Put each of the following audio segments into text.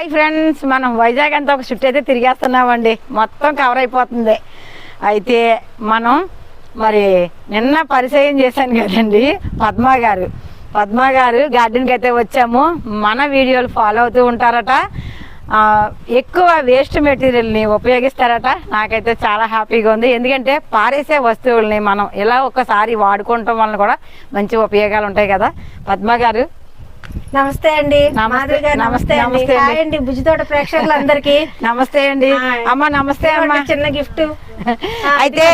Hi friends మనం వైజాగ్ అంతా ఒక షిఫ్ట్ అయితే తిరిగేస్తున్నామండి. మొత్తం కవర్ అయిపోతుంది. అయితే మనం మరి నిన్న పరిచయం చేశాను కదండి పద్మా గారు. పద్మా గారు గార్డెన్కి అయితే వచ్చాము. మన వీడియోలు ఫాలో అవుతూ ఉంటారట. ఎక్కువ వేస్ట్ మెటీరియల్ని ఉపయోగిస్తారట. నాకైతే చాలా హ్యాపీగా ఉంది. ఎందుకంటే పారేసే వస్తువుల్ని మనం ఇలా ఒక్కసారి వాడుకోవటం వలన కూడా మంచి ఉపయోగాలు ఉంటాయి కదా. పద్మ గారు నమస్తే అండి. నమస్తే, మాధవి గారు నమస్తే, నమస్తే అండి. భుజితోట ప్రేక్షకులందరికీ. నమస్తే అండి. అమ్మ నమస్తే అమ్మ. చిన్న గిఫ్ట్. అయితే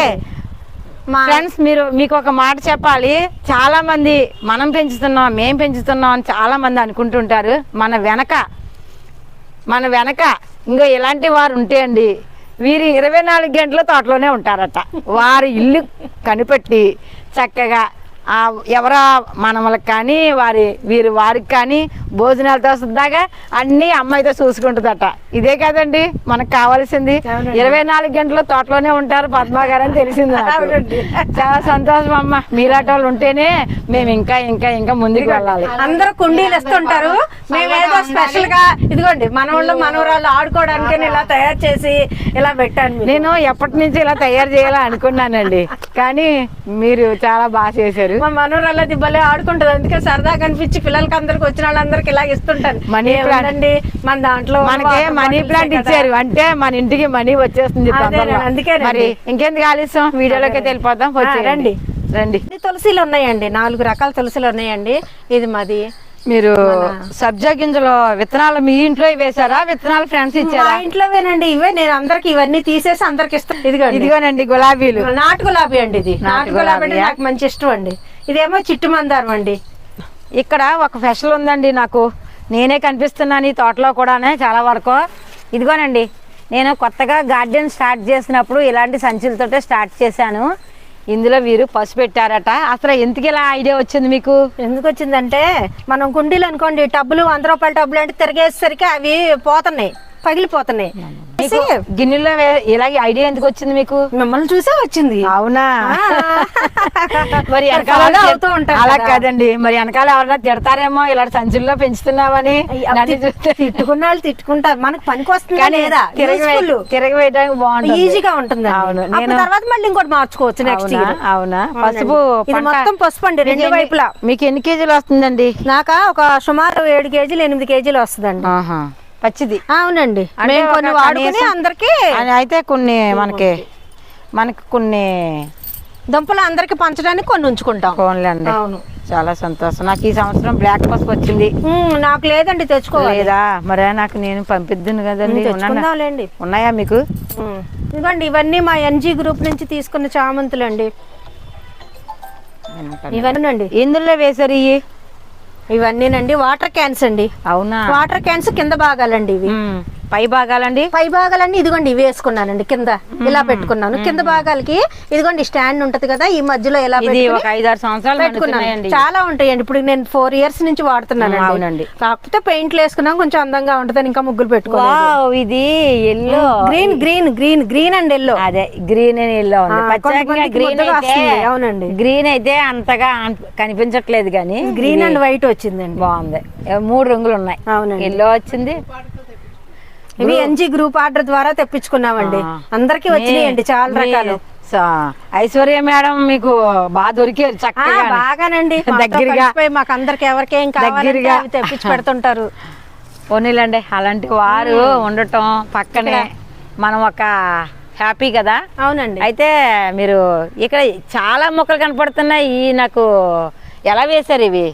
ఫ్రెండ్స్ మీరు మీకు ఒక మాట చెప్పాలి. చాలా మంది మనం పెంచుతున్నాం మేం పెంచుతున్నాం అని చాలా మంది అనుకుంటుంటారు. మన వెనక మన వెనక ఇంకో ఇలాంటి వారు ఉంటే అండి వీరు ఇరవై నాలుగు గంటల తోటలోనే ఉంటారట. వారి ఇల్లు కనిపెట్టి చక్కగా ఎవరా మనవలకు కానీ వారి వీరు వారికి కానీ భోజనాలతో సుద్దాగా అన్నీ అమ్మాయితో చూసుకుంటుందట. ఇదే కదండి మనకు కావాల్సింది. ఇరవై నాలుగు గంటల తోటలోనే ఉంటారు పద్మా గారు అని తెలిసింది. చాలా సంతోషం అమ్మ. మీలాంటి వాళ్ళు ఉంటేనే మేము ఇంకా ఇంకా ఇంకా ముందుకు వెళ్ళాలి. అందరూ కుండీలు ఇస్తుంటారు మేమేదో స్పెషల్గా ఇదిగోండి మనవాళ్ళు మనవరాళ్ళు ఆడుకోవడానికి ఇలా తయారు చేసి ఇలా పెట్టాను. నేను ఎప్పటి నుంచి ఇలా తయారు చేయాలని అనుకున్నానండి. కానీ మీరు చాలా బాగా చేశారు. మా అది భలే ఆడుకుంటది అందుకే సరదాగా అనిపించి పిల్లలకి అందరికి వచ్చిన వాళ్ళందరికి ఇలా ఇస్తుంటాను మనీ ప్లాంట్. మన దాంట్లో మనకి మనీ ప్లాంట్. ఇచ్చారు అంటే మన ఇంటికి మనీ వచ్చేస్తుంది. అందుకేనండి. మరి ఇంకెందుకు ఆలస్యం వీడియోలోకి వెళ్ళిపోదాం. రండి. రండి తులసిలు ఉన్నాయండి నాలుగు రకాల తులసిలు ఉన్నాయండి ఇది మాది మీరు సబ్జా గింజలు విత్తనాలు మీ ఇంట్లో వేశారా? విత్తనాలు ఫ్రెండ్స్ ఇచ్చారా? ఇంట్లోవేనండి ఇవే నేను అందరికి ఇవన్నీ తీసేసి అందరికి ఇస్తాను ఇదిగోండి. ఇదిగోనండి గులాబీలు. నాటు గులాబీ అండి ఇది. నాటు గులాబీ అంటే? నాకు మంచి ఇష్టం అండి. ఇదేమో చిట్టు మందారం అండి. ఇక్కడ ఒక ఫెషల్ ఉందండి నాకు. నేనే కనిపిస్తున్నాను ఈ తోటలో కూడానే చాలా వరకు. ఇదిగోనండి నేను కొత్తగా గార్డెన్ స్టార్ట్ చేసినప్పుడు ఇలాంటి సంచులతోటే స్టార్ట్ చేశాను. ఇందులో వీరు పసుపు పెట్టారట. అసలు ఎందుకు ఇలా ఐడియా వచ్చింది మీకు? ఎందుకు వచ్చిందంటే మనం కుండీలు అనుకోండి టబ్బులు వంద రూపాయల టబ్బులు అంటే తిరిగేసరికి అవి పోతున్నాయి. పగిలిపోతున్నాయి. గిన్నెలో ఇలాగే ఐడియా ఎందుకు వచ్చింది మీకు? మిమ్మల్ని చూసే వచ్చింది. అవునా. మరి వెనకాల అవుతూ అలా కదా. కాదండి. మరి వెనకాల ఎవరైనా తిడతారేమో ఇలాంటి సంచుల్లో చూస్తే. తిట్టుకున్న వాళ్ళు తిట్టుకుంటారు. మనకు పనికి వస్తుందా Useful. తిరగవేయడానికి బాగుంటుంది. ఈజీగా ఉంటుంది అవును. నేను తర్వాత మళ్ళీ ఇంకోటి మార్చుకోవచ్చు నెక్స్ట్ అవునా? ఇయర్ అవునా. పసుపు మొత్తం పసుపు అండి, రెండు వైపులా. మీకు ఎన్ని కేజీలు వస్తుందండి? నాక ఒక సుమారు ఏడు కేజీలు ఎనిమిది కేజీలు వస్తుందండి. పచ్చిది. అవునండి. మేము కొన్ని వాడుకుని అందరికి అయితే కొన్ని మనకి మనకి కొన్ని దుంపలు అందరికి పంచడానికి కొన్ని ఉంచుకుంటాం. ఫోన్లండి అవును. చాలా సంతోషం. నాకు ఈ సంవత్సరం బ్లాక్ పసుపు వచ్చింది. నాకు లేదండి తెచ్చుకోవాలి. లేదా? మరే నాకు నేను పంపిద్దును కదండి? తెచ్చుకుందాంలేండి. ఉన్నాయా మీకు. ఇదిగోండి ఇవన్నీ మా ఎన్జీ గ్రూప్ నుంచి తీసుకున్న చామంతులు అండి ఇవన్నీ అండి. ఇందులో వేసారు ఇవి ఇవన్నీనండి. వాటర్ క్యాన్స్ అండి. అవునా? వాటర్ క్యాన్స్ కింద భాగాలండి ఇవి. పై భాగాలండి? పై భాగాలన్నీ ఇదిగోండి ఇవి వేసుకున్నానండి కింద. ఇలా పెట్టుకున్నాను. కింద భాగాలకి ఇదిగోండి స్టాండ్ ఉంటది కదా ఈ మధ్యలో ఇలా ఒక ఐదారు సంవత్సరాలు పెట్టుకున్నాను. చాలా ఉంటాయండి. ఇప్పుడు నేను ఫోర్ ఇయర్స్ నుంచి వాడుతున్నాను అవునండి. కాకపోతే పెయింట్లు వేసుకున్నాం కొంచెం అందంగా ఉంటదని ఇంకా ముగ్గులు పెట్టుకోవాలి వావ్ ఇది yellow green green green green and yellow అదే గ్రీన్ అని ఎల్లో గ్రీన్. అవునండి. గ్రీన్ అయితే అంతగా కనిపించట్లేదు కానీ గ్రీన్ అండ్ వైట్ వచ్చిందండి. బాగుంది. మూడు రంగులు ఉన్నాయి. అవునండి. ఎల్లో వచ్చింది ఇవి ఎన్జీ గ్రూప్ ఆర్డర్ ద్వారా తెప్పించుకున్నామండి. అందరికి వచ్చినాయండి చాలా రకాలు. ఐశ్వర్య మేడం మీకు బాగా దొరికారు చక్కగా బాగానండి. దగ్గరగా మాకు అందరికి ఎవరికేం దగ్గరగా. తెప్పించి పెడుతుంటారు. పోనీలండి అలాంటి వారు ఉండటం పక్కనే మనం ఒక హ్యాపీ కదా? అవునండి. అయితే మీరు ఇక్కడ చాలా మొక్కలు కనపడుతున్నాయి నాకు ఎలా వేశారు ఇవి?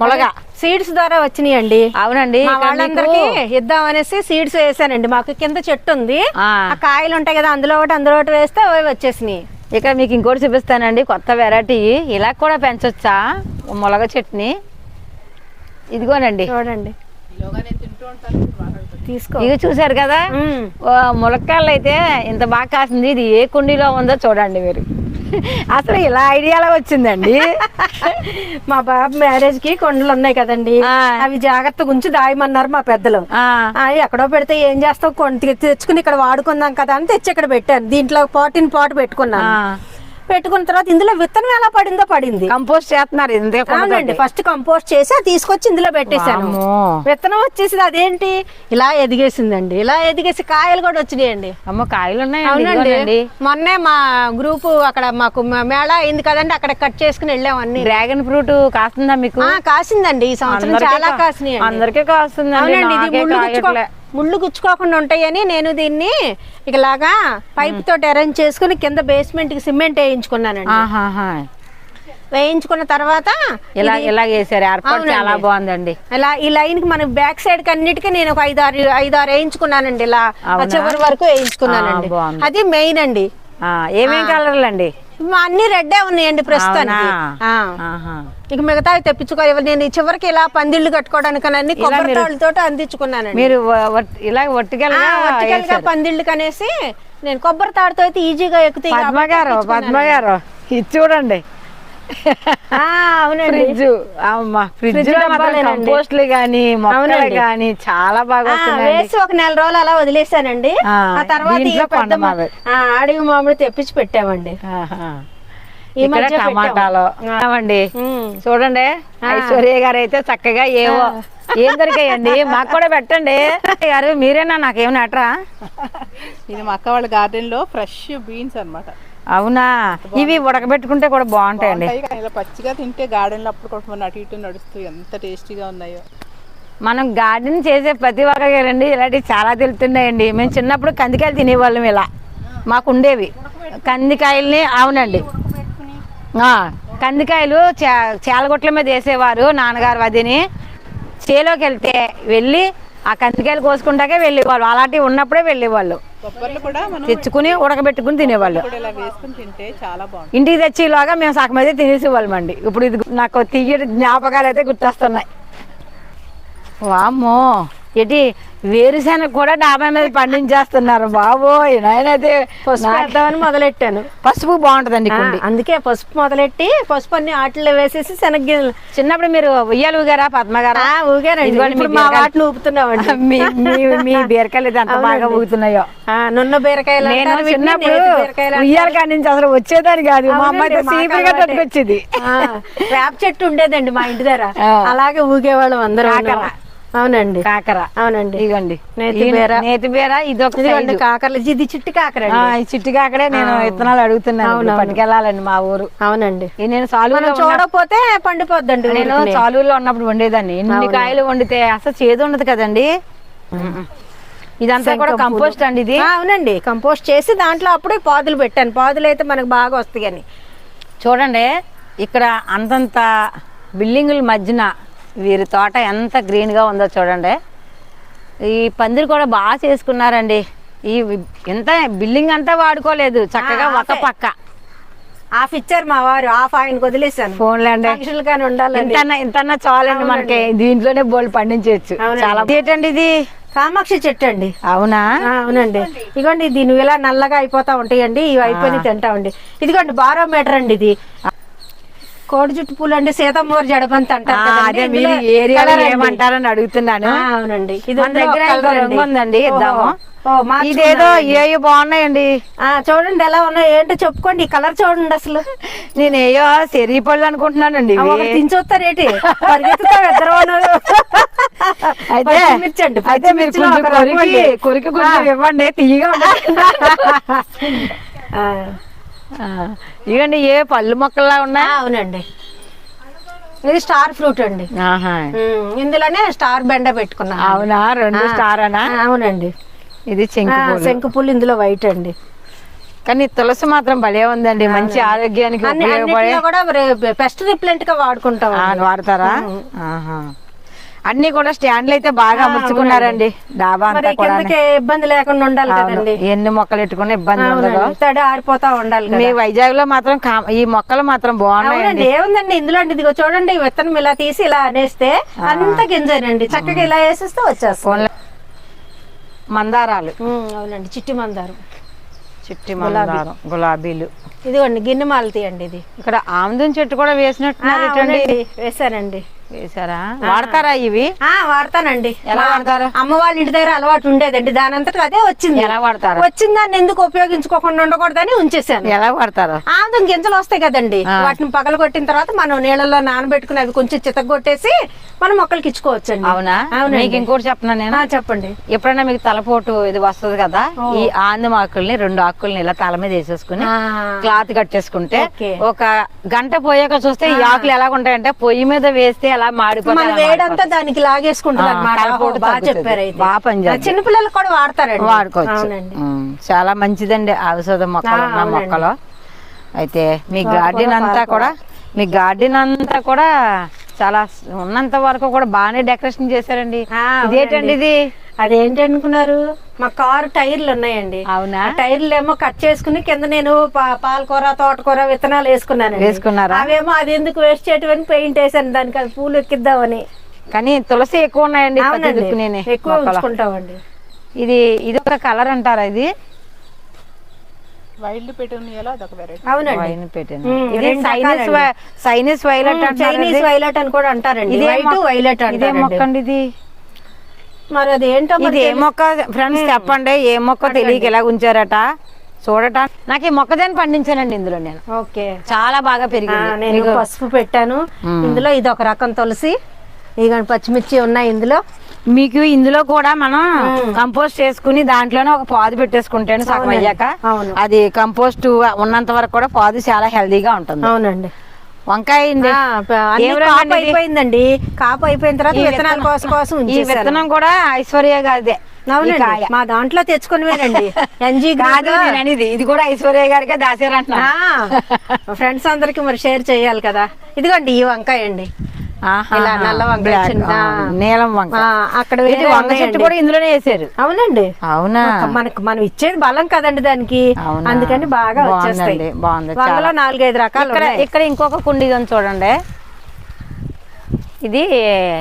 మొలగా. సీడ్స్ ద్వారా వచ్చినాయండి. అవునండి. మా ఇక్కడ వాళ్ళందరికీ ఇద్దాం అనేసి సీడ్స్ వేసానండి. మాకు కింద చెట్టు ఉంది. ఆ, కాయలు ఉంటాయి కదా అందులో ఒకటి అందులో ఒకటి వేస్తే అవి వచ్చేసినాయి. ఇక్కడ మీకు ఇంకోటి చూపిస్తానండి. కొత్త వెరైటీ ఇలా కూడా పెంచొచ్చా? మొలగ చెట్టుని. ఇదిగోనండి. చూడండి. తీసుకో. ఇది చూసారు కదా? ములక్కాయలు అయితే ఇంత బాగా కాసింది. ఇది ఏ కుండీలో ఉందో చూడండి మీరు. అసలు ఇలా ఐడియాలో వచ్చిందండి. మా బాబు మ్యారేజ్కి కొండలు ఉన్నాయి కదండి. అవి జాగ్రత్తగా ఉంచి దాయమన్నారు మా పెద్దలు. ఎక్కడో పెడితే ఏం చేస్తావు? తెచ్చుకుని ఇక్కడ వాడుకుందాం కదా అని తెచ్చి ఇక్కడ పెట్టాను. దీంట్లో పాటిన్ పాట్ పెట్టుకున్నాను. పెట్టుకున్న తర్వాత ఇందులో విత్తనం ఎలా పడిందో పడింది. కంపోస్ట్ చేస్తున్నారు అవునండి ఫస్ట్ కంపోస్ట్ చేసి అది తీసుకొచ్చి ఇందులో పెట్టేశాను. విత్తనం వచ్చేసి అదేంటి? ఇలా ఎదిగేసిందండి. ఇలా ఎదిగేసి కాయలు కూడా వచ్చినాయండి. అమ్మ కాయలు ఉన్నాయండి అవునండి. మొన్నే మా గ్రూప్ అక్కడ మాకు మేళ అయింది కదండి అక్కడ కట్ చేసుకుని వెళ్ళాం అన్ని. డ్రాగన్ ఫ్రూట్ కాస్తుందా మీకు? కాసిందండి. ఈ సంవత్సరం చాలా కాసినాయి అందరికీ అవునండి ఇది ముళ్ళు గుచ్చుకోకుండా ఉంటాయని నేను దీన్ని ఇలాగా పైప్ తోటి అరేంజ్ చేసుకుని కింద బేస్మెంట్కి సిమెంట్ వేయించుకున్నానండి. ఆహాహా. వేయించుకున్న తర్వాత ఇలా ఇలా చేశారు. ఏర్పాటు అవునండి. చాలా బాగుందండి. ఇలా ఈ లైన్కి మన బ్యాక్ సైడ్కి అన్నిటికీ నేను ఒక ఐదారు ఐదారు వేయించుకున్నానండి. ఇలా ఆ అవునా? చివరి వరకు వేయించుకున్నానండి. ఆ, బాగుంది. అది మెయిన్ అండి. ఆ, ఏమేం కలర్లు అండి అన్ని రెడ్డే ఉన్నాయండి ప్రస్తుతానికి? ఆ. ఇక మిగతా తెప్పించుకో నేను ఈ చివరికి ఇలా పందిళ్ళు కట్టుకోవడానికి అన్ని కొబ్బరి మీరు- తాళ్ళతో అందించుకున్నానండి మీరు వ- వట్- ఇలా గా పందిళ్ళు కనేసి నేను కొబ్బరి తాడుతో అయితే ఈజీగా ఎక్కుతాయి పద్మ కాబట్టి గారు పద్మ తెచ్చుకున్నానండి. గారు ఇది చూడండి ఆ, ఫ్రిడ్జ్. అమ్మా ఫ్రిడ్జ్. కంపోస్ట్లు గానీ మొక్కలు అవునండి. గానీ చాలా బాగా వేసి ఒక నెల రోజులు అలా వదిలేసానండి. ఆ, తర్వాత మా- మామిడి. ఆ, అడవి మామిడి తెప్పించి పెట్టామండి. ఇక్కడ టమాటాలు. ఉమ్. చూడండి ఐశ్వర్య గారు అయితే చక్కగా ఏవో ఏం దొరికాయండి? మాకు కూడా పెట్టండి. గారు మీరేనా? నాకేమైనా అట్రా? ఇది మా అక్క వాళ్ళ గార్డెన్లో ఫ్రెష్ బీన్స్ అన్నమాట. అవునా? ఇవి ఉడకబెట్టుకుంటే కూడా బాగుంటాయండి. ఇలా పచ్చిగా తింటే గార్డెన్లో అప్పుడు కొంచెం అటు ఇటు నడుస్తూ ఎంత టేస్టీగా ఉన్నాయో. మనం గార్డెన్ చేసే ప్రతి ఒక్కరండి ఇలాంటివి చాలా తెలుస్తున్నాయండి మేము చిన్నప్పుడు కందికాయలు తినేవాళ్ళం ఇలా. మాకు ఉండేవి కందికాయల్ని అవునండి. కందికాయలు చేలగొట్ల మీద వేసేవారు నాన్నగారు అదిని చేలోకి వెళ్తే వెళ్ళి ఆ కందికాయలు కోసుకుంటాకే వెళ్ళేవాళ్ళు. అలాంటివి ఉన్నప్పుడే వెళ్ళేవాళ్ళు. తెచ్చుకుని ఉడకబెట్టుకుని తినేవాళ్ళు. ఇంటికి తెచ్చేలాగా మేము సగం అయితే తినేసేవాళ్ళం అండి ఇప్పుడు ఇది నాకు తీయటి జ్ఞాపకాలు అయితే గుర్తొస్తున్నాయి. వామ్మో. ఎటి వేరుశెనగ కూడా డాబా మీద పండించేస్తున్నారు బాబోయ్ నాయనైతే పసుపు నా- వేద్దామని మొదలెట్టాను పసుపు బాగుంటదండి అందుకే పసుపు మొదలెట్టి పసుపు అన్ని ఆటల్లో వేసేసి శనగ్గిన్నెలు చిన్నప్పుడు మీరు ఉయ్యాలు ఊగారా పద్మ గారా ఆ, ఊగానండి ఇదిగోండి మీ. వాటిని ఊపుతున్నామండి మీ బీరకాయలు అయితే ఎంత బాగా. ఊగుతున్నాయో నున్న బీరకాయలు నేను చిన్నప్పుడు. ఉయ్యాల కాడి నుంచి అసలు వచ్చేదాన్ని కాదు మా అమ్మ అయితే అవునండి, మాకు సీపులుగా. తట్టుకొచ్చేది వేప చెట్టు ఉండేదండి మా ఇంటి దగ్గర. అలాగే ఊగేవాళ్ళం అందరూ. అవునండి. కాకర. అవునండి. ఇదిగోండి. నేతి బీర. ఇది ఒక కాకరలు. ఇది చిట్టి కాకర ఈ చిట్టు కాకరే నేను విత్తనాలు అడుగుతున్నాను. పట్టుకెళ్ళాలండి మా ఊరు. అవునండి. నేను మనం చూడకపోతే పండిపోద్దండి నేను. చాలులో ఉన్నప్పుడు వండేదాన్ని. ఎన్ని కాయలు వండితే అసలు చేదు ఉండదు కదండి. ఇదంతా కూడా కంపోస్ట్ అండి ఇది. అవునండి. కంపోస్ట్ చేసి దాంట్లో అప్పుడే పాదులు పెట్టాను. పాదులు అయితే మనకు బాగా వస్తాయి అని. చూడండి ఇక్కడ అంతంత బిల్డింగుల మధ్యన వీరి తోట ఎంత గ్రీన్గా ఉందో చూడండి. ఈ పందిరి కూడా బాగా చేసుకున్నారండి. ఈ ఎంత బిల్డింగ్ అంతా వాడుకోలేదు. చక్కగా ఆ, ఒక పక్క. ఆఫ్ ఇచ్చారు మా వారు ఆఫ్ ఆయనకు వదిలేశాను. ఫోన్లే అండి ఫంక్షన్లు కానీ ఉండాలని ఇంతన్నా ఇంతన్నా చాలండి మనకి. దీంట్లోనే బోల్ పండించవచ్చు. చాలా ఏంటండి ఇది? కామాక్షి చెట్టు అండి. అవునా? ఆ, అవునండి. ఇదిగోండి ఇది నువ్వు ఇలా నల్లగా అయిపోతా ఉంటాయండి ఇవి అయిపోయి తింటామండి ఇదిగోండి బారో మీటర్ అండి ఇది. కోడి జుట్టు పూలు అండి సీతమ్మవారి జడబంతి అంటారు. అదే మీరు అండి. ఏమంటారని అడుగుతున్నాను. అవునండి. ఇది దగ్గర రంగు ఉందండి ఇద్దాము. ఇదేదో ఏయో బాగున్నాయండి. ఆ, చూడండి ఎలా ఉన్నాయి ఏంటో చెప్పుకోండి. ఈ కలర్ చూడండి అసలు. నేను ఏయో సెరీ పళ్ళు అనుకుంటున్నానండి పరిగెత్తుతావు ఇద్దరు అయితే అయితే మీరు రంగు కొరికి అండి. కొరికి కొంచెం ఇవ్వండి తీయగా ఇవ్వండి ఏ పళ్ళు మొక్కల్లా ఉన్నాయి? అవునండి. ఇది స్టార్ ఫ్రూట్ అండి. ఇందులోనే స్టార్ బెండ పెట్టుకున్నాను. అవునా? రెండు స్టార్ అనా అవునండి. ఇది. శంకు పూలు. ఇందులో వైట్ అండి. కానీ తులసి మాత్రం భలే ఉందండి. మంచి ఆరోగ్యానికి కూడా పెస్ట్ రిప్లెంట్గా వాడుకుంటాం వాడతారా? ఆహా. అన్ని కూడా స్టాండ్లు అయితే బాగా అమర్చుకున్నారండి. డాబా అంతా కూడా ఇబ్బంది లేకుండా ఉండాలి కదండి. ఎన్ని మొక్కలు పెట్టుకుని ఇబ్బంది ఉండదు. తడి ఆరిపోతా ఉండాలి మీ వైజాగ్లో మాత్రం ఈ మొక్కలు మాత్రం బాగున్నాయండి. ఏముందండి? ఇందులో అండి ఇదిగో చూడండి విత్తనం ఇలా తీసి ఇలా అనేస్తే అంత గింజనండి. చక్కగా ఇలా వేసేస్తే వచ్చేస్తుంది ఫోన్లో మందారాలు. అవునండి. చిట్టి మందారం. చిట్టి మందారం గులాబీలు. ఇదిగోండి గిన్నె మాలతి అండి ఇది. ఇక్కడ ఆముదం చెట్టు కూడా వేసినట్టున్నారు అవునండి, వేశానండి. వేసారా వాడతారా ఇవి? ఆ వాడతానండి. ఎలా వాడతారు? అమ్మ వాళ్ళ ఇంటి దగ్గర అలవాటు ఉండేదండి దాని అంతటా అదే వచ్చింది. ఎలా వాడతారు? వచ్చిన దాన్ని ఎందుకు ఉపయోగించుకోకుండా ఉండకూడదని ఉంచేసాను ఎలా వాడతారు? ఆముదం గింజలు వస్తాయి కదండి. వాటిని పగల కొట్టిన తర్వాత మనం నీళ్ళలో నానబెట్టుకుని అవి కొంచెం చితగొట్టేసి మనం మొక్కలకి ఇచ్చుకోవచ్చండి. అవునా. మీకు ఇంకోటి చెప్పనా నేను? చెప్పండి. ఎప్పుడైనా మీకు తలపోటు ఇది వస్తుంది కదా ఈ ఆందం ఆకుల్ని రెండు ఆకుల్ని ఇలా తల మీద వేసేసుకుని క్లాత్ కట్టేసుకుంటే. ఒక గంట పోయాక చూస్తే ఈ ఆకులు ఎలా ఉంటాయంటే పొయ్యి మీద వేస్తే మన అలా వేడంతా మాడిపోతాయి. దానికి లాగేసుకుంటుంది అనమాట బాగా పనిచేస్తుంది. చిన్నపిల్లలు కూడా వాడతారండి. వాడుకోవచ్చు. చాలా మంచిదండి ఔషధ మొక్కలు ఉన్న. మొక్కలు. అయితే మీ గార్డెన్ అంతా కూడా మీ గార్డెన్ అంతా కూడా చాలా ఉన్నంత వరకు కూడా బాగానే డెకరేషన్ చేశారండి. ఇదేంటండి ఇది? అదేంటి అనుకున్నారు? మా కారు టైర్లు ఉన్నాయండి. అవునా? టైర్లు ఏమో కట్ చేసుకుని కింద నేను పాలకూర తోటకూర విత్తనాలు వేసుకున్నాను వేసుకున్నారా? అవేమో అది ఎందుకు వేస్ట్ చేయటమని పెయింట్ వేసాను దానికి అది పూలు ఎక్కిద్దామని. కానీ తులసి ఎక్కువ ఉన్నాయండి ఎక్కువ. ఉంచుకుంటామండి. ఇది ఇది ఒక కలర్ అంటారా ఇది? వైల్డ్ పెట్టునియాలో అదొక వెరైటీ అవునండి. వైన్ పెట్టాను ఉమ్, ఇది రెండు సైనస్ రకాలండి. వై- సైనస్ వైలెట్ అంటారు చైనీస్. వైలెట్ అని కూడా అంటారండి. ఇదే వైట్ మొక్క- వైలెట్ ఇదే అంటారండి మొక్క అండి ఇది? మరి అది ఏంటో ఇది ఏ మొక్క? ఫ్రెండ్స్ చెప్పండి ఏ మొక్క తెలియక ఎలా ఉంచారట? చూడట నాకు ఈ మొక్కజొన్న పండించానండి ఇందులో నేను. ఓకే. చాలా బాగా ఆ, పెరిగింది. నేను మీకు పసుపు పెట్టాను. ఇందులో ఇది ఒక రకం తులసి. ఇక పచ్చిమిర్చి ఉన్నాయి ఇందులో. మీకు ఇందులో కూడా మనం కంపోస్ట్ చేసుకుని దాంట్లోనే ఒక పాదు పెట్టేసుకుంటే సగం. అయ్యాక. అది కంపోస్ట్ ఉన్నంత వరకు కూడా పాదు చాలా హెల్దీగా ఉంటుంది అవునండి వంకాయ? అయిపోయిందండి కాపు అయిపోయిన తర్వాత విత్తనాల విత్తనం- కోసం కోసం ఈ. విత్తనం కూడా ఐశ్వర్య గారిదే అవునండి. మా దాంట్లో తెచ్చుకునివేనండి ఎన్జీ కాదు అనేది ఇది కూడా ఐశ్వర్య గారికే దాచారంటున్నా ఫ్రెండ్స్ అందరికి మరి షేర్ చేయాలి కదా ఇదిగోండి ఈ వంకాయ అండి. ఇలా నల్ల వంకాయ చిన్న- నీలం అక్కడ వంక చెట్టు. కూడా ఇందులోనే వేసారు అవునండి. అవునా? మనకు మనం ఇచ్చేది బలం కదండి దానికి? అందుకని బాగా వచ్చేస్తాయి. బాగుంది, వంగలో. నాలుగైదు రకాలు ఇక్కడ ఇంకొక కుండీ చూడండి. ఇది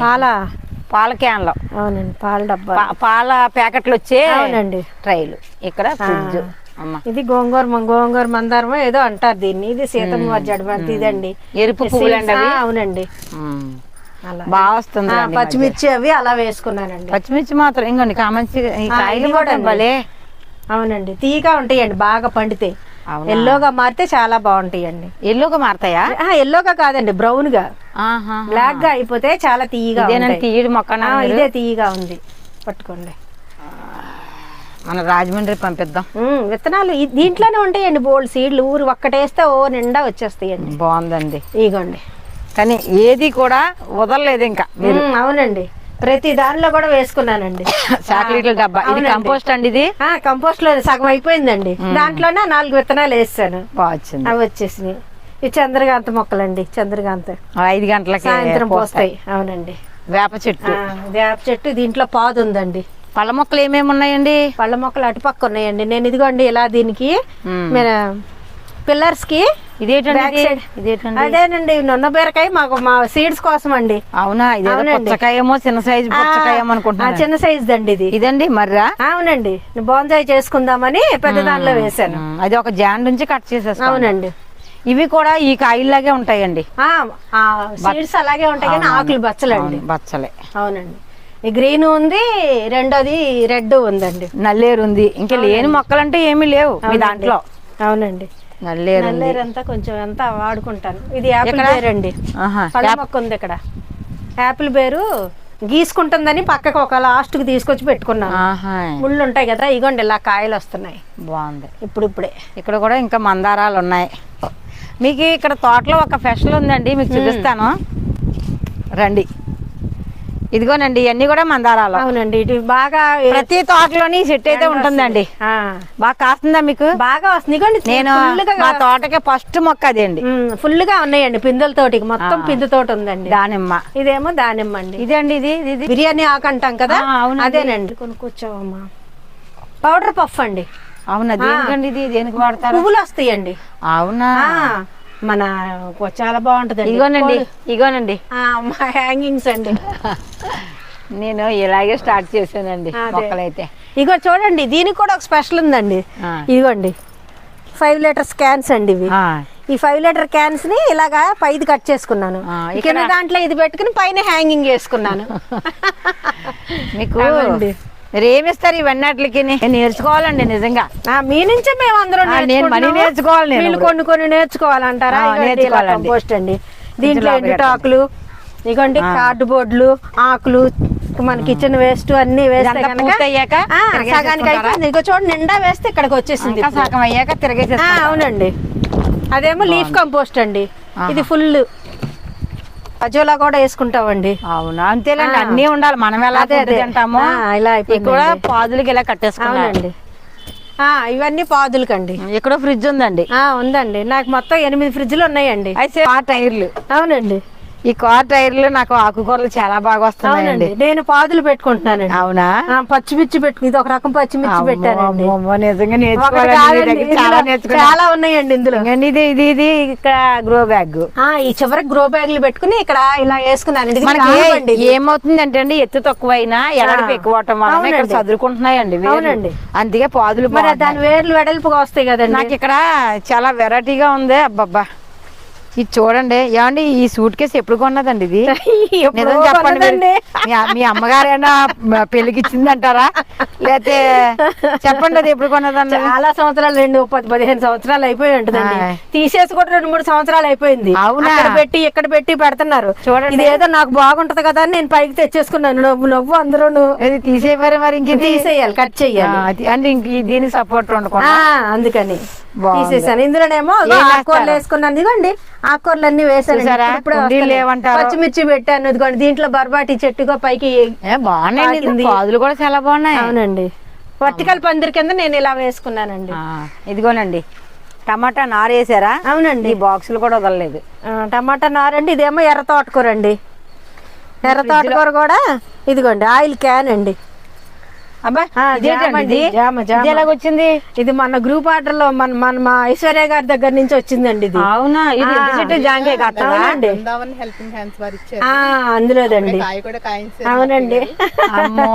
పాల. పాల క్యాన్లో. అవునండి పాల డబ్బా. పాల ప్యాకెట్లు వచ్చే అవునండి. ట్రైలు. ఇక్కడ ఫ్రిడ్జ్. ఇది గోంగూర గోంగూర మందారమో ఏదో అంటారు దీన్ని. ఇది సీతమ్మ జడబంతి ఇదండి. ఎరుపు అవునండి. బాగా వస్తుంది పచ్చిమిర్చి అవి అలా వేసుకున్నానండి. పచ్చిమిర్చి మాత్రం ఇంకోండి కామంచి కాయలు కూడా భలే. అవునండి. తీగా ఉంటాయండి బాగా పండితే? ఎల్లోగా మారితే చాలా బాగుంటాయండి. ఎల్లోగా మారతాయా? ఎల్లోగా కాదండి బ్రౌన్గా. బ్లాక్గా అయిపోతే చాలా తీయగా. తీయడు మొక్క ఇదే తీయగా ఉంది. పట్టుకోండి. మన రాజమండ్రి పంపిద్దాం. విత్తనాలు దీంట్లోనే ఉంటాయండి బోల్డ్ సీడ్లు ఊరు ఒక్కటేస్తే ఓ నిండా వచ్చేస్తాయండి. బాగుందండి. ఇగోండి. కానీ ఏది కూడా వదలలేదు ఇంకా అవునండి. ప్రతి దానిలో కూడా వేసుకున్నానండి. చాక్లెట్ల డబ్బా. ఇది. కంపోస్ట్ అండి ఇది? ఆ కంపోస్ట్లో సగం అయిపోయిందండి. దాంట్లోనే నాలుగు విత్తనాలు వేసాను. అవి వచ్చేసినాయి. ఈ చంద్రకాంత మొక్కలండి చంద్రకాంత. ఐదు గంటలకి సాయంత్రం పోస్తాయి. అవునండి. వేప చెట్టు. వేప చెట్టు దీంట్లో పాదు ఉందండి. పళ్ళ మొక్కలు ఏమేమి ఉన్నాయండి? పళ్ళ మొక్కలు అటుపక్క ఉన్నాయండి. నేను ఇదిగోండి ఇలా దీనికి పిల్లర్స్కి అదేనండి నొన్న బీరకాయ మాకు మా సీడ్స్ కోసం అండి. అవునా. పుచ్చకాయేమో చిన్న సైజు అనుకుంటున్నాను. చిన్న సైజ్ దండి ఇది. ఇదండి మర్రా? అవునండి. బోంజాయి చేసుకుందామని పెద్ద దానిలో వేసాను అది ఒక జాన్ నుంచి కట్ చేసేస్తాం అవునండి. ఇవి కూడా ఈ కాయల్లాగే ఉంటాయండి. సీడ్స్ అలాగే ఉంటాయి కానీ ఆకులు బచ్చలండి. బచ్చలే. అవునండి. గ్రీన్ ఉంది రెండోది రెడ్ ఉందండి. నల్లేరు ఉంది. ఇంకా లేని మొక్కలంటే ఏమీ లేవు మీ. దాంట్లో. అవునండి. నల్లేరు నల్లేరు అంతా కొంచెం ఎంత వాడుకుంటాను ఇది యాపిల్? బేర్ అండి. మొక్క ఉంది ఇక్కడ. యాపిల్ బేరు గీసుకుంటుందని పక్కకు ఒక లాస్ట్కి తీసుకొచ్చి పెట్టుకున్నాను. ముళ్ళు ఉంటాయి కదా ఇగోండి ఇలా కాయలు వస్తున్నాయి. బాగుంది. ఇప్పుడు ఇప్పుడే ఇక్కడ కూడా ఇంకా మందారాలు ఉన్నాయి. మీకు ఇక్కడ తోటలో ఒక ఫెషల్ ఉందండి మీకు చూపిస్తాను. రండి. ఇదిగోనండి ఇవన్నీ కూడా మందారాలు. అవునండి ఇటు బాగా ప్రతి తోటలోని చెట్టు అయితే ఉంటుందండి. బాగా కాస్తుందా మీకు? బాగా వస్తుంది. నేను మా తోటకి ఫస్ట్ మొక్క అదే అండి. ఫుల్గా ఉన్నాయండి పిందెలతోటి మొత్తం పిందె తోటి ఉందండి. దానిమ్మ. ఇదేమో దానిమ్మ అండి. ఇదండి ఇది ఇది బిర్యానీ ఆకు అంటాం కదా. అదేనండి. కొనుక్కొచ్చావమ్మా. పౌడర్ పఫ్ అండి. అవునా దేనికండి ఇది? దేనికి వాడతారు? పువ్వులు వస్తాయండి. అవునా. మన చాలా బాగుంటదండి. ఇగోనండి ఇగోనండి. మా హ్యాంగింగ్స్ అండి. నేను ఇలాగే స్టార్ట్ చేశానండి. మొక్కలైతే. ఇగో చూడండి దీనికి కూడా ఒక స్పెషల్ ఉందండి. ఇదిగోండి ఫైవ్ లీటర్స్ క్యాన్స్ అండి ఇవి. ఈ ఫైవ్ లీటర్ క్యాన్స్ని ఇలాగా పైది కట్ చేసుకున్నాను. కింద దాంట్లో ఇది పెట్టుకుని పైన హ్యాంగింగ్ చేసుకున్నాను. మీకు. మీరు ఏమిస్తారు ఇవన్నట్లకి నేర్చుకోవాలండి నిజంగా మీ నుంచే మేము అందరం నేను నేర్చుకుంటున్నాము. నేర్చుకోవాలి నేను. కొన్ని కొన్ని నేర్చుకోవాలంటారా నేర్చుకోవాలండి. కంపోస్ట్ అండి దీంట్లో. ఆకులు ఇదిగోండి కార్డు బోర్డులు ఆకులు మన కిచెన్ వేస్ట్ అన్ని వేస్తే? సగానికి అయిపోయింది నిండా వేస్తే ఇక్కడికి వచ్చేసింది. సగం అయ్యాక ఆ, తిరగేసేస్తా అవునండి అదేమో లీఫ్ కంపోస్ట్ అండి ఇది ఫుల్ అజోలా కూడా వేసుకుంటామండి. అవునా? అంతేలేండి ఆ. అన్నీ ఉండాలి. మనం ఎలా. తింటామో ఆ, ఇలా. ఇక్కడ పాదులకి ఇలా ఆ, ఇవన్నీ పాదులకండి. ఇక్కడ ఫ్రిడ్జ్ ఉందండి. ఆ, ఉందండి. నాకు మొత్తం ఎనిమిది ఫ్రిడ్జ్లు ఉన్నాయండి. అయితే కార్ టైర్లు. అవునండి. ఈ కార్ టైర్లు నాకు ఆకుకూరలు చాలా బాగా వస్తున్నాయండి. నేను పాదులు పెట్టుకుంటున్నానండి. అవునా? పచ్చిమిర్చి పెట్టు ఇది ఒక రకం పచ్చిమిర్చి పెట్టానండి. నిజంగా చాలా ఉన్నాయండి ఇందులో. ఇది ఇది ఇది ఇక్కడ గ్రో బ్యాగ్ ఆ, ఈ చివరికి గ్రో బ్యాగ్లు పెట్టుకుని ఇక్కడ ఇలా వేసుకున్నానండి మనకి. ఏమవుతుంది అంటే ఎత్తు తక్కువైనా ఎడడిపి ఎక్కువ వలన ఇక్కడ. చదువుకుంటున్నాయండి. అవునండి. అందుకే పాదులు మరి. దాని వేర్లు వెడల్పుగా వస్తాయి కదండి. నాకు ఇక్కడ చాలా వెరైటీగా ఉంది. అబ్బబ్బా. ఇది చూడండి ఏమండి ఈ సూట్ కేసు ఎప్పుడు కొన్నదండి ఇది నిజం చెప్పండి. మీ- అమ్మగారైనా పెళ్ళికి ఇచ్చిందంటారా లేకపోతే చెప్పండి అది ఎప్పుడు కొన్నదండి చాలా సంవత్సరాలు రెండు పది పదిహేను సంవత్సరాలు అయిపోయి ఉంటుందండి. తీసేసి కూడా రెండు మూడు సంవత్సరాలు అయిపోయింది అవునా? పెట్టి ఇక్కడ పెట్టి పెడుతున్నారు చూడండి. ఇది ఏదో నాకు బాగుంటది కదా అని నేను పైకి తెచ్చేసుకున్నాను నవ్వు నవ్వు అందరూ తీసేవారు మరి ఇంక? తీసేయాలి కట్ చెయ్యాలి అది- అంటే ఇంక దీనికి సపోర్ట్ ఉండకుండా అందుకని. తీసేసాను ఇందులోనేమో ఆకుకూరలు? వేసుకున్నాను. ఇదిగోండి ఆకుకూరలు అన్ని వేసాను. పచ్చిమిర్చి పెట్టాను. ఇదిగోండి దీంట్లో బర్బాటి చెట్టుగా పైకి. పాదులు కూడా చాలా బాగున్నాయి. అవునండి. వర్టికల్ పందిరి కింద నేను ఇలా వేసుకున్నానండి. ఇదిగోనండి టమాటా నారు వేసారా? అవునండి. బాక్సులు కూడా వదలలేదు. టమాటా నారండి ఇదేమో ఎర్ర తోటకూర అండి. ఎర్ర తోటకూర కూడా ఇదిగోండి ఆయిల్ క్యాన్ అండి. అండి, ఇది? మన గ్రూప్ ఆర్డర్లో మన మన మా ఐశ్వర్య గారి దగ్గర నుంచి వచ్చిందండి ఇది. అవునా? ఇది ఆ అందులోదండి. కాయ కూడా కాయించారు అవునండి. అమ్మో.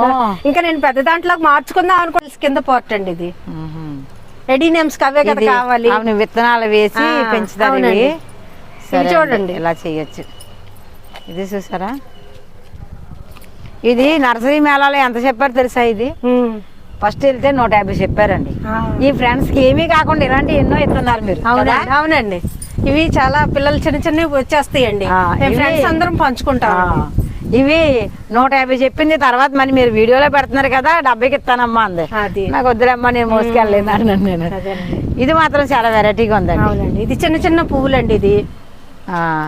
ఇంకా నేను పెద్ద దాంట్లోకి మార్చుకుందాం అనుకో కింద పోర్ట్ అండి ఇది. రెడీ నేమ్స్ అవే కదా కావాలి. విత్తనాలు వేసి సరే చూడండి. ఇలా చేయొచ్చు. ఇది చూసారా? ఇది నర్సరీ మేళాలో ఎంత చెప్పారు తెలుసా ఇది. ఫస్ట్ వెళ్తే నూట యాభై చెప్పారండి. ఈ ఫ్రెండ్స్కి ఏమీ కాకుండా ఇలాంటి ఎన్నో ఇస్తున్నారు మీరు? అవునండి. ఇవి చాలా పిల్లలు చిన్న చిన్నవి వచ్చేస్తాయండి. ఫ్రెండ్స్ అందరం పంచుకుంటాం. ఇవి నూట యాభై చెప్పింది తర్వాత మరి మీరు వీడియోలో పెడుతున్నారు కదా డెబ్బైకి ఇస్తానమ్మా అంది. అది. నాకు వద్దులేమ్మా నేను మోసుకెళ్ళలేను అన్నాను నేను. ఇది మాత్రం చాలా వెరైటీగా ఉందండి. ఇది చిన్న చిన్న పువ్వులండి ఇది.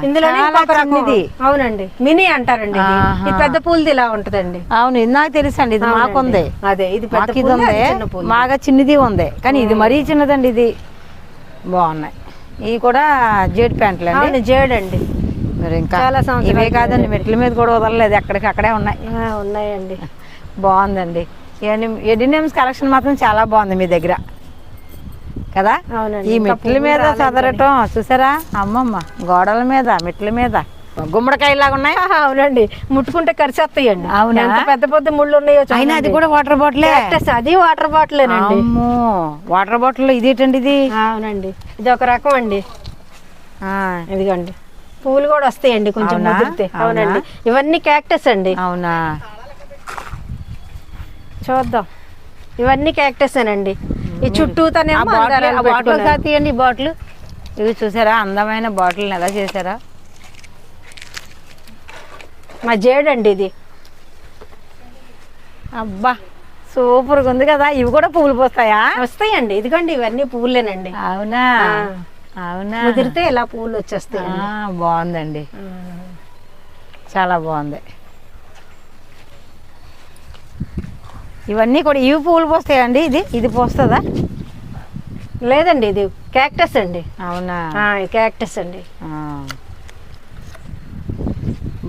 ఇందులోనే చాలా ఇంకొక రకం. చిన్నది. అవునండి. మినీ అంటారండి ఇది. పెద్ద పూలది ఇలా ఉంటదండి. అవును ఇది నాకు తెలుసు అండి ఇది. మాకుంది. అదే ఇది పెద్ద మాకు ఇది పూలు, ఉంది అది చిన్న పూలు. మాగా చిన్నది ఉంది. కానీ ఇది మరీ చిన్నదండి ఇది. బాగున్నాయి. ఇవి కూడా జేడ్ ప్యాంట్లు అండి అవును జేడండి మరి ఇంకా చాలా సంవత్సరాలు ఇవే కాదండి మెట్ల మీద కూడా వదలలేదు ఎక్కడికి అక్కడే ఉన్నాయి. ఆ, ఉన్నాయండి. బాగుందండి. ఎడినియమ్స్ కలెక్షన్ మాత్రం చాలా బాగుంది మీ దగ్గర. కదా? అవునండి. ఈ మెట్ల మీద చదరటం చూసారా? అమ్మమ్మ గోడల మీద మెట్ల మీద. గుమ్మడికాయలాగా ఉన్నాయి? అవునండి. ముట్టుకుంటే కరిసేస్తాయండి అవునా? ఎంత పెద్ద పెద్ద ముళ్ళు ఉన్నాయో అయినా అది. కూడా వాటర్ బాటిలే. అది వాటర్ బాటిలేనండి. అమ్మో వాటర్ బాటిల్ ఇదేంటండి ఇది? అవునండి. ఇది ఒక రకం అండి. ఆ, ఇదిగోండి. పువ్వులు కూడా వస్తాయండి కొంచెం అవునా? ముదిరితే. అవునా? అవునండి. ఇవన్నీ క్యాక్టస్ అండి. అవునా? చూద్దాం. ఇవన్నీ క్యాక్టస్ అండి ఈ చుట్టూతోనేమో బాటిల్ తీయండి బాటిల్. ఇవి చూసారా అందమైన బాటిల్ ఎలా చేశారా? మా జేడండి ఇది. అబ్బా సూపర్గా ఉంది కదా. ఇవి కూడా పువ్వులు పోస్తాయా? వస్తాయండి. ఇదిగోండి ఇవన్నీ పువ్వులేనండి. అవునా. అవునా? ముదిరితే ఇలా పువ్వులు వచ్చేస్తాయి ఆ, బాగుందండి. చాలా బాగుంది. ఇవన్నీ కూడా ఇవి పువ్వులు పోస్తాయండి ఇది. ఇది పోస్తుందా? లేదండి ఇది క్యాక్టస్ అండి. అవునా? క్యాక్టస్ అండి.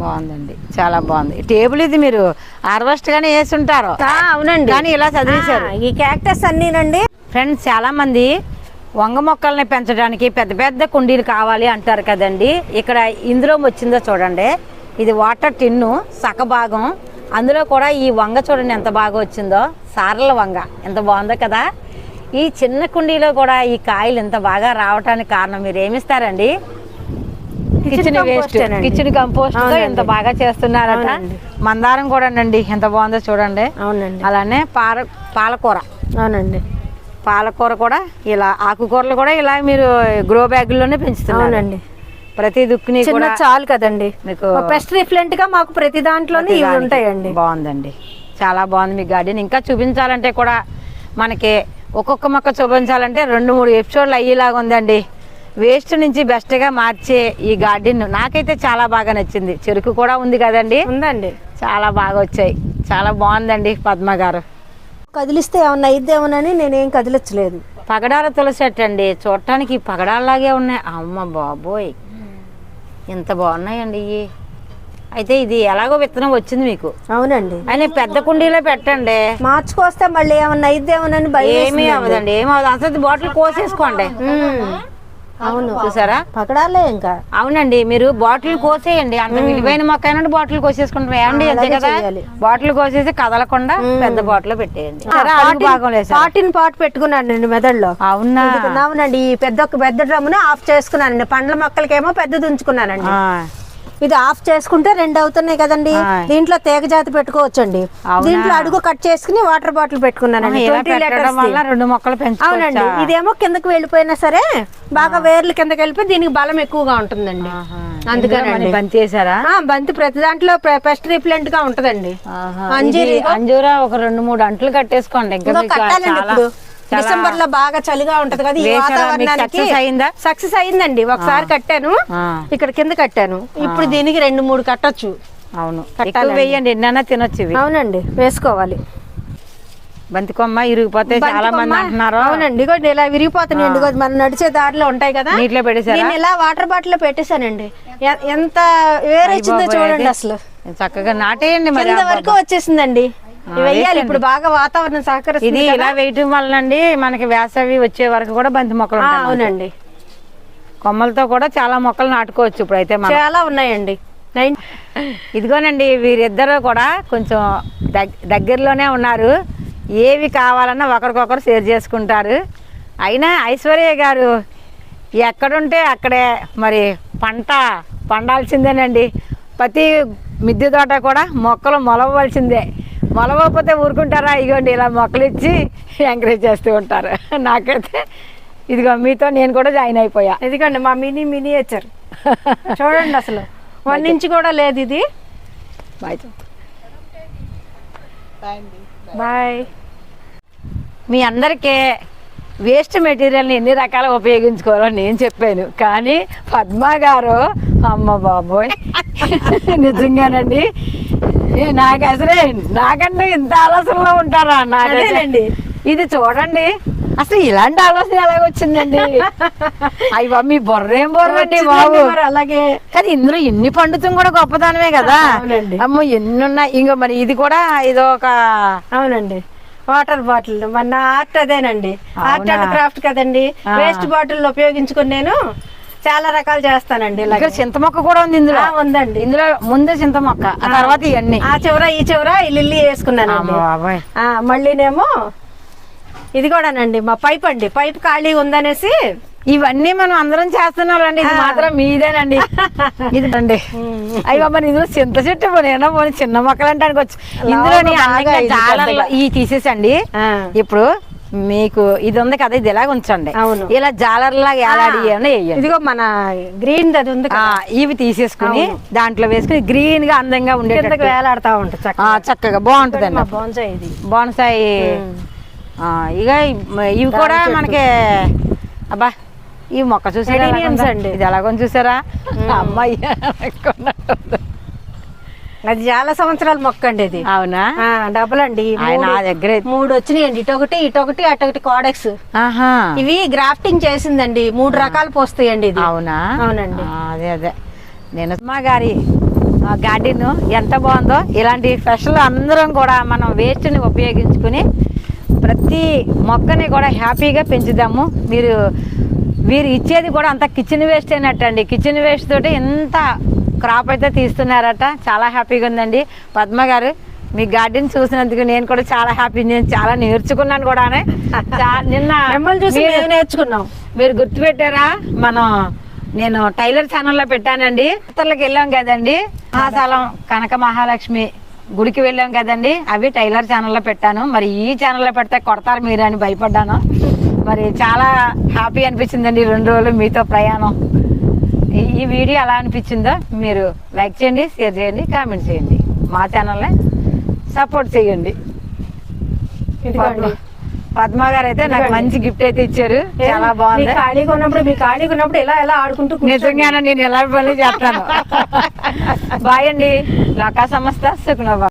బాగుందండి. చాలా బాగుంది. టేబుల్ ఇది మీరు హార్వెస్ట్ గానే వేసి ఉంటారు అవునండి. కానీ ఇలా చదివేశారు. ఈ క్యాక్టస్ అన్నీనండి. ఫ్రెండ్స్ చాలా మంది వంగ మొక్కల్ని పెంచడానికి పెద్ద పెద్ద కుండీలు కావాలి అంటారు కదండి. ఇక్కడ ఇందులో వచ్చిందో చూడండి. ఇది వాటర్ టిన్ను సగ భాగం అందులో కూడా ఈ వంగ చూడండి ఎంత బాగా వచ్చిందో. సారల వంగ. ఎంత బాగుందో కదా. ఈ చిన్న కుండీలో కూడా ఈ కాయలు ఇంత బాగా రావటానికి కారణం మీరు ఏమిస్తారండి? Kitchen waste. కిచెన్ కంపోస్ట్తో అవునండి. ఇంత బాగా చేస్తున్నారట. మందారం కూడా అండి ఎంత బాగుందో చూడండి. అవునండి. అలానే పాల పాలకూర. అవునండి. పాలకూర కూడా ఇలా ఆకుకూరలు కూడా ఇలా మీరు గ్రో బ్యాగుల్లోనే పెంచుతున్నారు. అవునండి. ప్రతి దుక్కుని కూడా చాలు కదండి. మీకు పెస్ట్ రిఫ్లెంట్గా మాకు ప్రతి దాంట్లోనే ఇవి ఉంటాయండి. బాగుందండి. చాలా బాగుంది మీ గార్డెన్. ఇంకా చూపించాలంటే కూడా మనకి ఒక్కొక్క మొక్క చూపించాలంటే రెండు మూడు ఎపిసోడ్లు అయ్యేలాగా ఉందండి. వేస్ట్ నుంచి బెస్ట్గా మార్చే ఈ గార్డెన్ నాకైతే చాలా బాగా నచ్చింది. చెరుకు కూడా ఉంది కదండి. ఉందండి. చాలా బాగా వచ్చాయి. చాలా బాగుందండి పద్మ గారు. కదిలిస్తే ఏమన్నా అయిద్దేమోనని నేనేం కదిలించలేదు. పగడాల తులసి అండి చూడటానికి పగడాల్లాగే ఉన్నాయి. అమ్మ బాబోయ్. ఎంత బాగున్నాయండి ఇవి అయితే ఇది ఎలాగో విత్తనం వచ్చింది మీకు. అవునండి. అని పెద్ద కుండీలో పెట్టండి. మార్చుకొస్తే మళ్ళీ ఏమన్నా అయిద్దేమోనని భయం ఏమీ. అవ్వదండి ఏమీ అవ్వదు. అసలు బాటిల్ కోసేసుకోండి. అవును చూసారా? పకడాలే ఇంకా. అవునండి మీరు బాటిల్ కోసేయండి. అంత విలువైన మొక్క అయినా బాటిల్ కోసేసుకుంటాం. ఏమండి అంతే కదా. బాటిల్ కోసేసి కదలకుండా పెద్ద బాటిల్ పెట్టేయండి. పాటిన్ పాట్ పెట్టుకున్నానండి మెదడులో. అవునా? అవునండి ఈ పెద్ద పెద్ద డ్రమ్మును ఆఫ్ చేసుకున్నానండి పండ్ల మొక్కలకేమో పెద్దది ఉంచుకున్నానండి. ఆ, ఇది ఆఫ్ చేసుకుంటే రెండు అవుతున్నాయి కదండి. దీంట్లో తేగ జాతి పెట్టుకోవచ్చండి? దీంట్లో అడుగు కట్ చేసుకుని వాటర్ బాటిల్ పెట్టుకున్నానండి. ఇలా 20 పెట్టడం లీటర్స్ వల్ల రెండు మొక్కలు అవునండి. ఇదేమో కిందకి వెళ్ళిపోయినా సరే బాగా వేర్లు కిందకి వెళ్ళిపోయి దీనికి బలం ఎక్కువగా ఉంటుందండి. అందుకని చేశారా ఆ, బంతి ప్రతి దాంట్లో పెస్ట్ రిప్లెంట్గా ఉంటదండి. అంజీరు ఒక రెండు మూడు అంట్లు కట్టేసుకోండి. ఇంకా కట్టాలండి ఇప్పుడు. డిసెంబర్లో బాగా చలిగా ఉంటది కదా ఈ వాతావరణానికి? సక్సెస్ అయిందండి. ఒకసారి కట్టాను. ఇక్కడ కింద కట్టాను. ఇప్పుడు దీనికి రెండు మూడు కట్టొచ్చు. అవును. ఎక్కువ వేయండి ఎన్నైనా తినొచ్చు అవునండి. వేసుకోవాలి. బంతి కొమ్మ ఇరిగిపోతే చాలా మంది అంటున్నారు. అవునండి. ఇగోండి ఇలా విరిగిపోతున్నాయండి ఇగో మనం నడిచే దారిలో ఉంటాయి కదా. నీటిలో పెట్టేశారా? నేను ఇలా వాటర్ బాటిల్లో పెట్టేశానండి ఎంత వేరు చూడండి. అసలు. చక్కగా నాటేయండి మరి. వరకు వచ్చేసిందండి. వేసండి. ఇప్పుడు బాగా వాతావరణం ఇది సహకరిస్తుంది ఇలా వేయటం వల్ల అండి మనకి వేసవి వచ్చే వరకు కూడా బంతి మొక్కలు. అవునండి. కొమ్మలతో కూడా చాలా మొక్కలు నాటుకోవచ్చు ఇప్పుడైతే మనం. చాలా ఉన్నాయండి. నైన్ ఇదిగోనండి వీరిద్దరూ కూడా కొంచెం దగ్- దగ్గరలోనే ఉన్నారు. ఏవి కావాలన్నా ఒకరికొకరు షేర్ చేసుకుంటారు. అయినా ఐశ్వర్య గారు ఎక్కడుంటే అక్కడే మరి పంట పండాల్సిందేనండి. ప్రతి మిద్దె తోట కూడా మొక్కలు మొలవలసిందే. మొలవకపోతే ఊరుకుంటారా? ఇగోండి ఇలా మొక్కలు ఇచ్చి ఎంకరేజ్ చేస్తూ ఉంటారు. నాకైతే ఇదిగో మీతో నేను కూడా జాయిన్ అయిపోయా. ఎందుకండి మా మినీ మినియేచర్ చూడండి అసలు. వన్ ఇంచ్ కూడా లేదు ఇది. Bye bye. మీ అందరికీ వేస్ట్ మెటీరియల్ని ఎన్ని రకాల ఉపయోగించుకోవాలో నేను చెప్పాను. కానీ పద్మ గారు అమ్మ బాబోయ్. నిజంగానండి. ఏ నాకు అసలే నాకంటే ఇంత ఆలోచనలో ఉంటారా? అదేనండి. ఇది చూడండి. అసలు ఇలాంటి ఆలోచన ఎలాగొచ్చిందండి? అయ్యో మీ బుర్ర ఏం బుర్రండి బాబు? అలాగే. కానీ ఇందులో ఎన్ని పండుతం కూడా గొప్పదనమే కదా. అమ్మో ఎన్ని ఉన్నాయి ఇంకో మరి ఇది కూడా ఇది ఒక అవునండి. వాటర్ బాటిల్ మన ఆర్ట్ అదేనండి. Art and? క్రాఫ్ట్ కదండి. వేస్ట్ బాటిల్ ఉపయోగించుకుని నేను చాలా రకాలు చేస్తానండి. ఇక్కడ చింత మొక్క కూడా ఉంది ఇందులో? ఉందండి. ఇందులో ముందు చింత మొక్క ఆ తర్వాత ఇవన్నీ. ఆ చివర ఈ చివర ఈ లిల్లీ ఆ, మళ్ళీనేమో ఇది కూడానండి మా పైప్ అండి. పైప్ ఖాళీ ఉందనేసి ఇవన్నీ మనం అందరం చేస్తున్నారండి ఇది మాత్రం మీదేనండి. ఇది అండి అయ్యో మరి ఇందులో చింత చెట్టు పోనేనా పోనీ చిన్న మొక్కలు అంటే అనుకోవచ్చు ఇందులోని బాగా అందంగా ఇది జాలర్లు పెద్దగా. ఈ తీసేసండి. ఇప్పుడు మీకు ఇది ఉంది కదా ఇది ఎలాగ ఉంచండి. అవును. ఇలా జాలర్లాగా ఏలాడి ఏమన్నా వేయండి. ఇదిగో మన గ్రీన్ అది ఉంది ఇవి తీసేసుకుని దాంట్లో వేసుకుని గ్రీన్గా అందంగా ఉండేటట్టు. వేలాడుతా ఉంటుంది చక్కగా. బాగుంటుందండి మా బోన్సాయి ఇది. బోనసాయి. ఆ, ఇక ఇవి కూడా మనకి అబ్బా ఈ మొక్క చూసారా? అండి. ఇది ఎలాగొని చూసారా? అమ్మాయి. అది చాలా సంవత్సరాల మొక్క అండి ఇది. అవునా? ఆ, డబుల్ అండి నా దగ్గర. మూడు వచ్చినాయండి. ఇటొకటి ఇటొకటి అటొకటి కోడెక్స్. ఇవి గ్రాఫ్టింగ్ చేసిందండి. మూడు రకాలు పోస్తాయండి ఇది. అవునా? అవునండి. అదే అదే. నేను మా గారి గార్డెన్ ఎంత బాగుందో ఇలాంటి స్పెషల్ అందరం కూడా మనం వేస్ట్ని ఉపయోగించుకుని ప్రతి మొక్కని కూడా హ్యాపీగా పెంచుదాము. మీరు వీరు ఇచ్చేది కూడా అంత కిచెన్ వేస్ట్ అయినట్టండి. కిచెన్ వేస్ట్ తోటి ఎంత క్రాప్ అయితే తీస్తున్నారట. చాలా హ్యాపీగా ఉందండి. పద్మ గారు మీ గార్డెన్ చూసినందుకు నేను కూడా చాలా హ్యాపీ నేను చాలా నేర్చుకున్నాను కూడా నిన్న నేర్చుకున్నాం. మీరు గుర్తుపెట్టారా? మనం నేను టైలర్ ఛానల్లో పెట్టానండి. ఉత్తర్లకు వెళ్ళాం కదండి. మహాశాలం కనక మహాలక్ష్మి గుడికి వెళ్ళాం కదండి. అవి టైలర్ ఛానల్లో పెట్టాను. మరి ఈ ఛానల్లో పెడితే కొడతారు మీరు అని భయపడ్డాను. మరి చాలా హ్యాపీ అనిపించిందండి రెండు రోజులు మీతో ప్రయాణం. ఈ- వీడియో ఎలా అనిపించిందో మీరు లైక్ చేయండి షేర్ చేయండి కామెంట్ చేయండి. మా ఛానల్ని సపోర్ట్ చేయండి. పద్మ గారు అయితే నాకు. మంచి గిఫ్ట్ అయితే ఇచ్చారు. చాలా బాగుంది. ఖాళీగా ఉన్నప్పుడు మీ ఖాళీగా ఉన్నప్పుడు ఇలా ఎలా ఆడుకుంటూ. నిజంగానే నేను ఎలా పని చేస్తాను బాయ్ అండి. లోకా సంస్థ సుఖనోబా